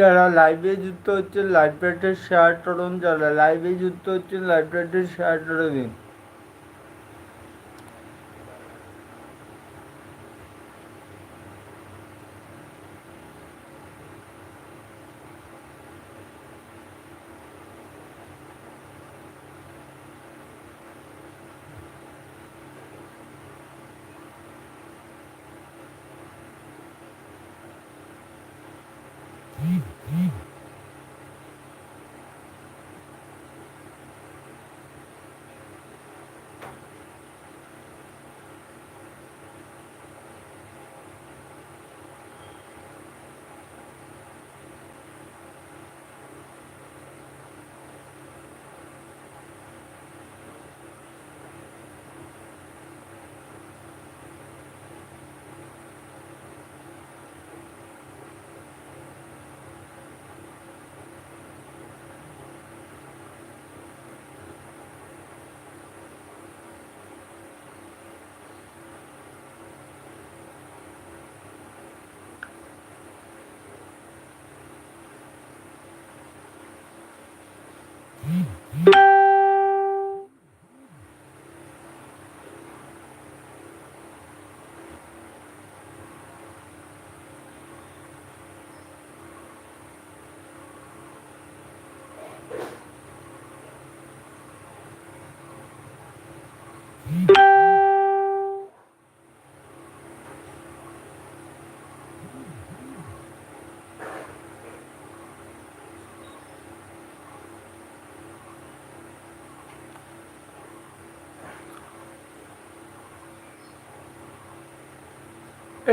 যারা লাইভে যুক্ত হচ্ছেন লাইভ প্যাটের শেয়ার করুন যারা লাইভে যুক্ত হচ্ছেন লাইভ প্যাটের শেয়ার দিন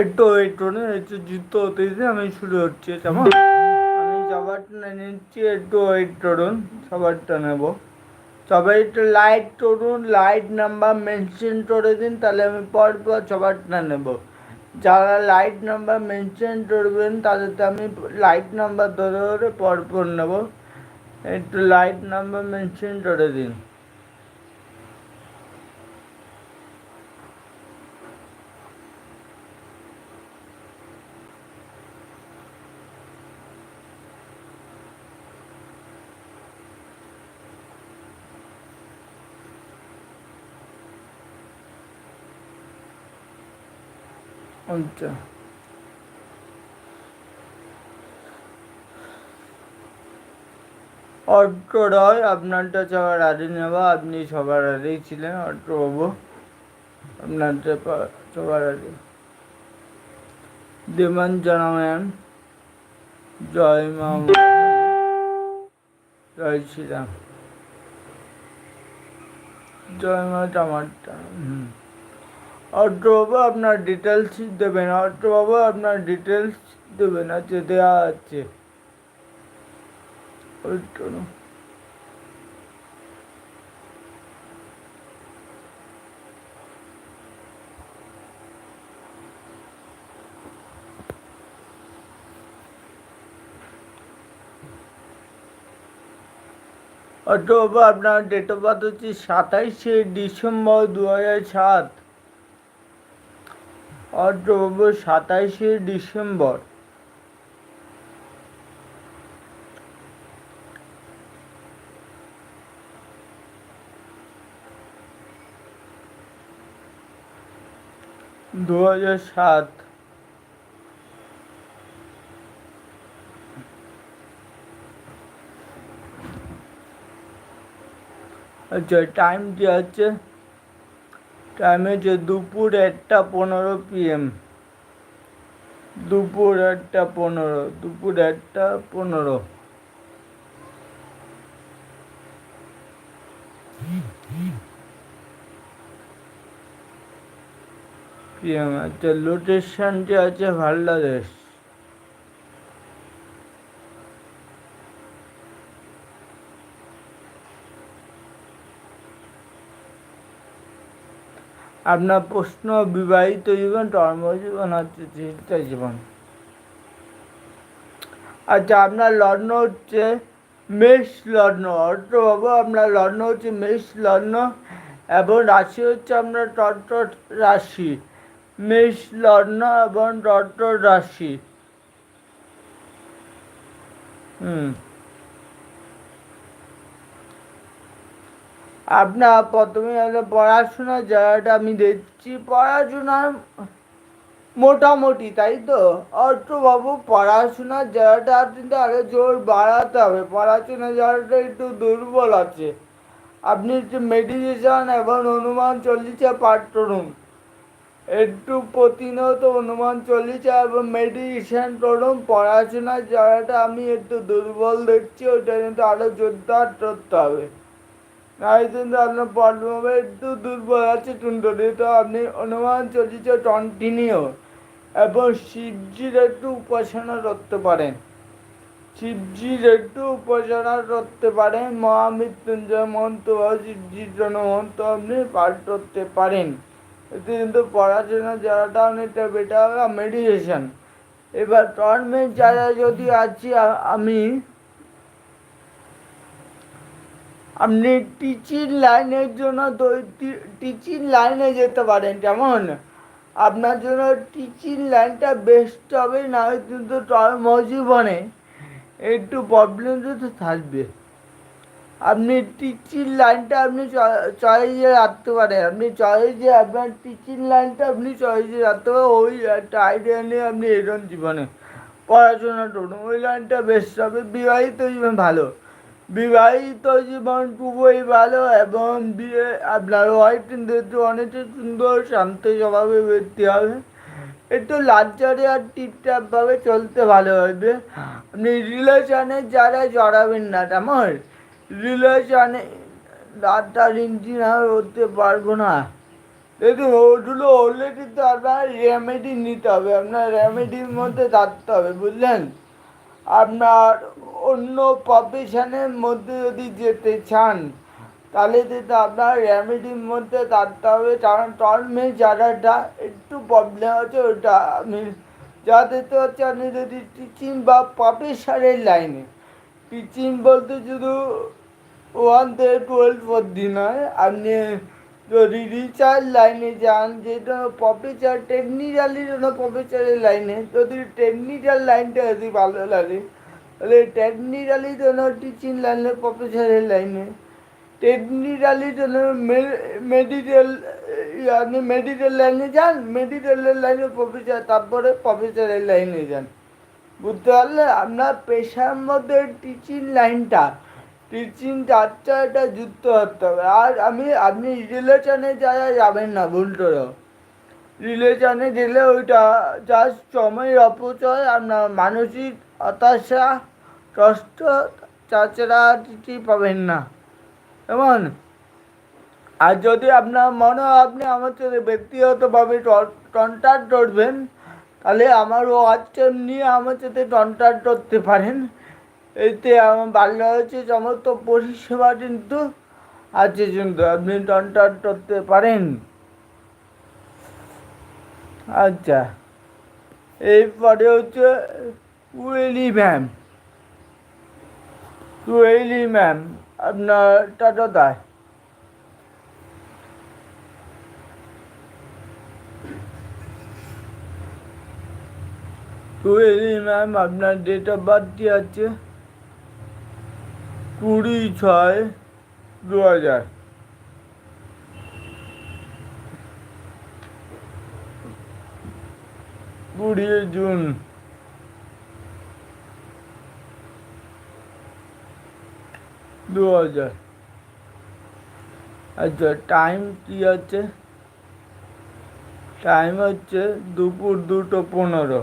একটু ওয়েট করুন একটু যুক্ত হতে দিন আমি শুরু হচ্ছে কেমন আমি সবারটা নিচ্ছি একটু ওয়েট করুন সবারটা নেব। সবাই একটু লাইট করুন লাইট নাম্বার মেনশন করে দিন তাহলে আমি পরপর সবারটা নেব। যারা লাইট নাম্বার মেনশন করবেন তাদেরকে আমি লাইট নাম্বার ধরে ধরে পরপর নেব। একটু লাইট নাম্বার মেনশন করে দিন। আচ্ছা অট্ট রয় আপনারটা সবার আগে নেব আপনি সবার আগেই ছিলেন অট্ট বাবু আপনারটা সবার আগে দেবান জানাবেন। জয় মা জয় শ্রীরাম। জয় মা টামারটা হুম। অর্থবাবু আপনার ডিটেলস দেবেন অর্থবাবু আপনার ডিটেলস দেবেন আচ্ছা দেওয়া আছে। অর্থবাবু আপনার ডেট অফ বার্থ হচ্ছে সাতাইশে ডিসেম্বর দু হাজার সাত। অথবা সাতাইশে ডিসেম্বর। দু হাজার সাত। আচ্ছা টাইমটি আছে টাইম হচ্ছে দুপুর একটা পনেরো পিএম দুপুর একটা পনেরো, দুপুর একটা পনেরো। পিএম আচ্ছা লোকেশনটি আছে বাংলাদেশ আপনার প্রশ্ন বিবাহিত জীবন কর্মজীবন হচ্ছে চিন্তা জীবন। আচ্ছা আপনার লগ্ন হচ্ছে মেষ লগ্ন, অর্থভাবে আপনার লগ্ন হচ্ছে মেষ লগ্ন এবং রাশি হচ্ছে আপনার টট রাশি। মেষ লগ্ন এবং টট রাশি। হুম। আপনার প্রথমে একটা পড়াশোনার জায়গাটা আমি দেখছি। পড়াশোনার মোটামুটি, তাই তো? অর্থবাবু পড়াশোনার জায়গাটা কিন্তু আরও জোর বাড়াতে হবে। পড়াশোনার জায়গাটা একটু দুর্বল আছে। আপনি একটু মেডিটেশন এবং অনুমান চল্লিশে পাঠ একটু প্রতিনিয়ত অনুমান চল্লিশে এবং মেডিটেশন করুন। পড়াশোনার জায়গাটা আমি একটু দুর্বল দেখছি, ওইটা কিন্তু আরও জোরদার করতে হবে। কিন্তু আপনার পদ্মভাবে একটু দুর্বল আছে টুনটুনি, তো আপনি অনুমান চলছে কন্টিনিউ এবং শিবজির একটু উপাসনা করতে পারেন। শিবজির একটু উপাসনা করতে পারেন, মহামৃত্যুঞ্জয় মন্ত্র বা শিবজির জন্য মন্ত্র আপনি পাঠ করতে পারেন। এতে কিন্তু পড়াশোনার জায়গাটা অনেকটা বেটার হবে মেডিটেশন এবার টর্মের যারা যদি আছি আমি আপনি টিচিং লাইনের জন্য টিচিং লাইনে যেতে পারেন যেমন আপনার জন্য টিচিং লাইনটা বেস্ট হবে, না হয় কিন্তু কর্মজীবনে একটু প্রবলেম তো থাকবে। আপনি টিচিং লাইনটা আপনি চয়েসে রাখতে পারেন। আপনি চয়েসে আপনার টিচিং লাইনটা আপনি চয়েসে রাখতে পারেন। ওই একটা আইডিয়া নিয়ে আপনি এরকম জীবনে পড়াশোনা করুন। ওই লাইনটা বেস্ট হবে। বিবাহিত জীবন ভালো। বিবাহিত জীবন খুবই ভালো এবং বিয়ে আপনার ওয়াইফ কিন্তু অনেকটা সুন্দর, শান্ত স্বভাবে ব্যক্তি হবে। একটু লাজ্জারে আর টিপটাপভাবে চলতে ভালো হবে। আপনি রিলেশনে যারা জড়াবেন না তেমন রিলেশনে ডাক্তার ইঞ্জিনিয়ার হতে পারব না। দেখুন ওগুলো হলে কিন্তু আপনার রেমেডি নিতে হবে। আপনার রেমেডির মধ্যে থাকতে হবে, বুঝলেন? আপনার অন্য প্রফেশনের মধ্যে যদি যেতে চান, তাহলে কিন্তু আপনার রেমেডির মধ্যে থাকতে হবে। কারণ টর্মে যারাটা একটু প্রবলেম আছে, ওটা আমি যা দেখতে পাচ্ছি আপনি যদি টিচিং বা প্রফেশনের লাইনে টিচিং বলতে শুধু ওয়ান থেকে টুয়েলভ অব্দি নয়, আপনি যদি রিচার্জ লাইনে যান যেটা প্রফেসর টেকনিক্যালি জন্য প্রফেসরের লাইনে যদি টেকনিক্যাল লাইনটা যদি ভালো লাগে, তাহলে টেকনিক্যালি জন্য টিচিং লাইনে প্রফেসরের লাইনে টেকনিক্যালি জন্য মেডিকেল আপনি মেডিকেল লাইনে যান মেডিকেলের লাইনে প্রফেসর তারপরে প্রফেসরের লাইনে যান। বুঝতে পারলে? আপনার পেশার মধ্যে টিচিং লাইনটা টিচিং চারটা যুক্ত হতে হবে। আর আমি, আপনি রিলেশনে যারা যাবেন না ভুল করে রিলেশনে গেলে ওইটা জাস্ট সময় অপচয় আপনার মানসিক হতাশা, কষ্ট তাছাড়া কিছু পাবেন না। এমন আর যদি আপনার মনে হয় আপনি আমার সাথে ব্যক্তিগতভাবে কন্ট্যাক্ট করবেন, তাহলে আমার হোয়াটসঅ্যাপ নিয়ে আমার সাথে কন্ট্যাক্ট করতে পারেন। এতে আমার ভালো হচ্ছে সমস্ত পরিষেবা কিন্তু আছে কিন্তু, আপনি কন্ট্যাক্ট করতে পারেন। আচ্ছা এরপরে হচ্ছে কুয়েলি ম্যাম। কুয়েলি ম্যাম, আপনার টাটাতায় টুয়েলি ম্যাম, আপনার ডেট অফ বার্থটি আছে? কুড়ি ছয় দু হাজার কুড়ি জুন। দু হাজার আচ্ছা টাইম কি আছে? টাইম হচ্ছে দুপুর দুটো পনেরো।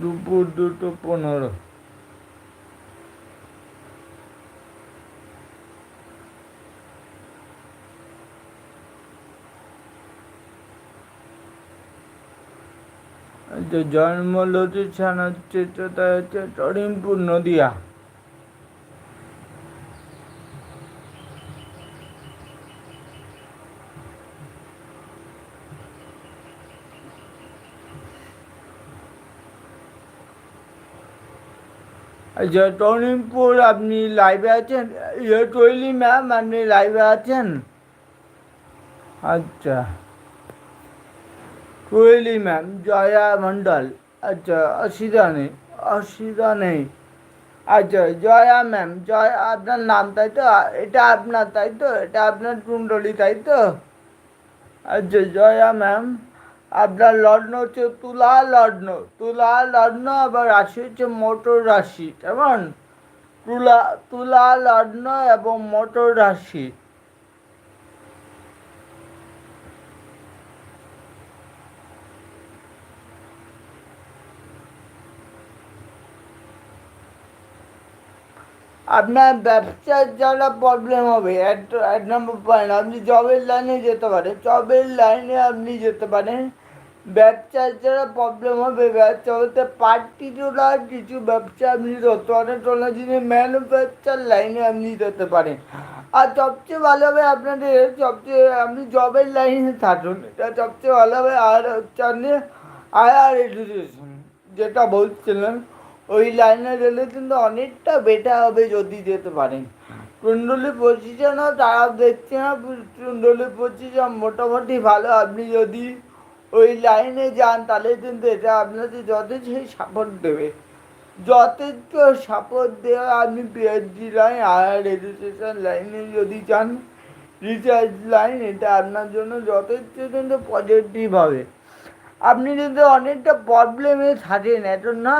দুপুর দুটো পনেরো। আচ্ছা জন্ম লোকেশন হচ্ছে টরিমপুর নদিয়া। আচ্ছা টরিমপুর আপনি লাইভে আছেন? ইয়ে টৈলি ম্যাম আপনি লাইভে আছেন? আচ্ছা। কোয়েলি ম্যাম জয়া মণ্ডল আচ্ছা অসুবিধা নেই অসুবিধা নেই আচ্ছা জয়া ম্যাম জয়া আপনার নাম তাই তো এটা আপনার তাই তো এটা আপনার কুণ্ডলি তাই তো আচ্ছা জয়া ম্যাম আপনার লগ্ন হচ্ছে তুলা লগ্ন তুলা লগ্ন আবার রাশি হচ্ছে মোটর রাশি কেমন তুলা তুলা লগ্ন এবং মোটর রাশি আপনার ব্যবসার যারা প্রবলেম হবে, এক এক নম্বর পয়েন্ট আপনি জবের লাইনে যেতে পারেন। জবের লাইনে আপনি যেতে পারেন। ব্যবসার যারা প্রবলেম হবে, ব্যবসা বলতে পার্টিকুলার কিছু ব্যবসা আপনি ধরতে পারেন কোনো জিনিস ম্যানুফ্যাকচার লাইনে আপনি যেতে পারেন। আর সবচেয়ে ভালো হবে আপনাদের, সবচেয়ে আপনি জবের লাইনে থাকুন। এটা সবচেয়ে ভালো হবে, আর হচ্ছে আপনি আয়ার এডুকেশন যেটা বলছিলেন ওই লাইনে গেলে কিন্তু অনেকটা বেটার হবে যদি যেতে পারেন কুণ্ডলী পজিশনও তারা দেখছে না, কুণ্ডলী পজিশন মোটামুটি ভালো। আপনি যদি ওই লাইনে যান, তাহলে কিন্তু এটা আপনাকে যথেষ্ট সাপোর্ট দেবে। যথেষ্ট সাপোর্ট দেওয়া আপনি পিএইচডি লাইন হায়ার এডুকেশন লাইনে যদি যান রিসার্চ লাইন এটা আপনার জন্য যথেষ্ট কিন্তু পজিটিভ হবে। আপনি কিন্তু অনেকটা প্রবলেমে থাকেন এখন না?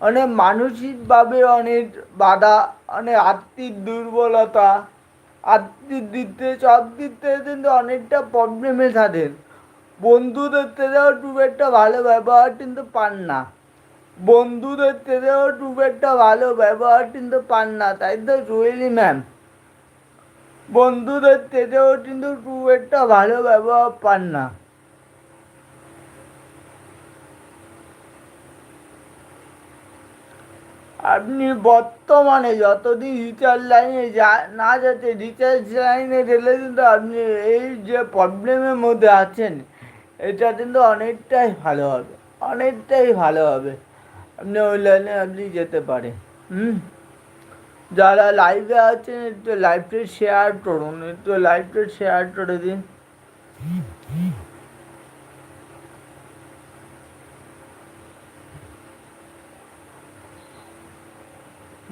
অনেক মানসিকভাবে অনেক বাধা অনেক আর্থিক দুর্বলতা আর্থিক দিক থেকে, সব দিক থেকে কিন্তু অনেকটা প্রবলেমে থাকেন। বন্ধুদের থেকেও খুব একটা ভালো ব্যবহার কিন্তু পান না। বন্ধুদের থেকেও খুব একটা ভালো ব্যবহার কিন্তু পান না, তাই তো রুয়েলি ম্যাম বন্ধুদের থেকেও কিন্তু খুব একটা ভালো ব্যবহার পান না। আপনি বর্তমানে যতদিন রিচার্জ লাইনে যা, না যাচ্ছে রিচার্জ লাইনে গেলে কিন্তু আপনি এই যে প্রবলেমের মধ্যে আছেন, এটা কিন্তু অনেকটাই ভালো হবে, অনেকটাই ভালো হবে। আপনি ওই লাইনে আপনি যেতে পারেন, হুম? যারা লাইভে আছেন, একটু লাইভটা শেয়ার করুন, একটু লাইভটা শেয়ার করে দিন।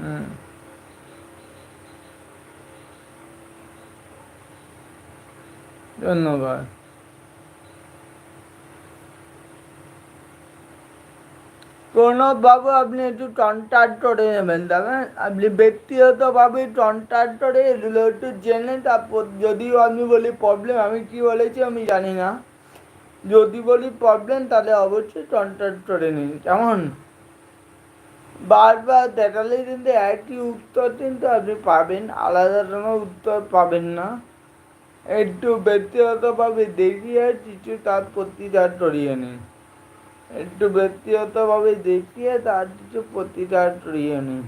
হুম ধন্যবাদ। প্রণববাবু, আপনি একটু কন্ট্যাক্ট করে নেবেন তবে আপনি ব্যক্তিগতভাবে কন্ট্যাক্ট করে এগুলো একটু জেনে তারপর যদিও আমি বলি প্রবলেম আমি কি বলেছি আমি জানি না। যদি বলি প্রবলেম তাহলে অবশ্যই কন্ট্যাক্ট করে নিন। কেমন? বারবার দেখালে কিন্তু একই উত্তর কিন্তু আপনি পাবেন, আলাদা কোনো উত্তর পাবেন না। একটু ব্যক্তিগতভাবে দেখিয়ে কিছু তার প্রতিকার করিয়ে নিন। একটু ব্যক্তিগতভাবে দেখিয়ে তার কিছু প্রতিকার করিয়ে নিন।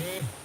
Yeah.